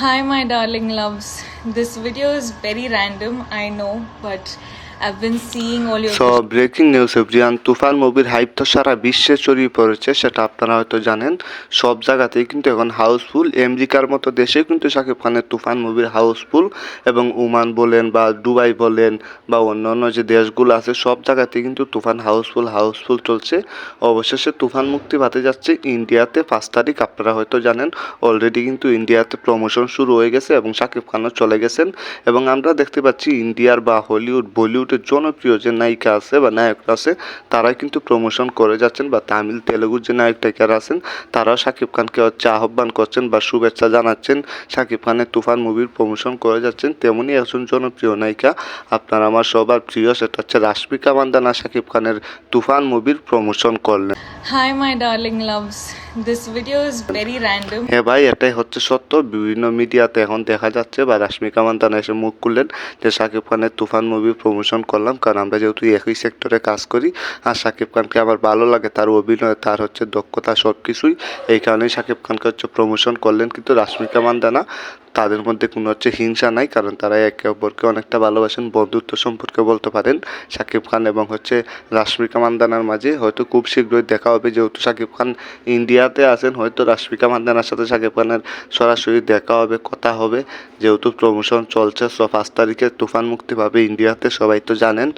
Hi, my darling loves. This video is very random, I know, but I've seeing breaking everyone Toofan মুভির hype তো সারা বিশ্বে ছড়িয়ে পড়েছে, সেটা আপনারা হয়তো জানেন। সব জায়গাতেই কিন্তু এখন হাউসফুল আমেরিকার মতো দেশে কিন্তু শাকিব খানের তুফান মুভির হাউসফুল এবং ওমান বলেন বা দুবাই বলেন বা অন্য অন্য যে দেশগুলো আছে, সব জায়গাতে কিন্তু তুফান হাউসফুল হাউসফুল চলছে। অবশেষে তুফান মুক্তি পাতে যাচ্ছে ইন্ডিয়াতে পাঁচ তারিখ, আপনারা হয়তো জানেন অলরেডি কিন্তু ইন্ডিয়াতে প্রমোশন শুরু হয়ে গেছে এবং শাকিব খানও চলে গেছেন। এবং আমরা দেখতে পাচ্ছি ইন্ডিয়ার বা হলিউড বলিউডের জনপ্রিয় যে নায়িকা আছে বা নায়করা আছে তারাই কিন্তু প্রমোশন করে যাচ্ছেন বা তামিল তেলেগুর যে নায়ক নায়িকারা আছেন তারাও শাকিব খানকে হচ্ছে আহ্বান করছেন বা শুভেচ্ছা জানাচ্ছেন। শাকিব খানের তুফান মুভির প্রমোশন করে যাচ্ছেন তেমনই একজন জনপ্রিয় নায়িকা। আপনার আমার সবার প্রিয় সেটা হচ্ছে রাশমিকা মান্দানা শাকিব খানের তুফান মুভির প্রমোশন করলেন। Hi, my darling loves. This video is very random. হ্যাঁ ভাই, এটাই হচ্ছে সত্য। বিভিন্ন মিডিয়াতে এখন দেখা যাচ্ছে, বা রাশ্মিকা মান্দানা এসে মুখ খুললেন যে শাকিব খানের তুফান মুভি প্রমোশন করলাম। কারণ আমরা যেহেতু একই সেক্টরে কাজ করি, আর শাকিব খানকে আমার ভালো লাগে, তার অভিনয়, তার হচ্ছে দক্ষতা সব কিছুই এই কারণেই শাকিব খানকে হচ্ছে প্রমোশন করলেন। কিন্তু রাশ্মিকা মান্দানা তাদের মধ্যে কোনো হচ্ছে হিংসা নাই, কারণ তারা একে অপরকে অনেকটা ভালোবাসেন, বন্ধুত্ব সম্পর্কে বলতে পারেন। শাকিব খান এবং হচ্ছে রাশ্মিকা মান্দানার মাঝে হয়তো খুব শীঘ্রই দেখা হবে, যেহেতু শাকিব খান ইন্ডিয়াতে আছেন, হয়তো রাশমিকা মান্দানার সাথে শাকিব খানের সরাসরি দেখা হবে, কথা হবে। যেহেতু প্রমোশন চলছে সো পাঁচ তারিখে তুফান মুক্তি পাবে ইন্ডিয়াতে, সবাই তো জানেন।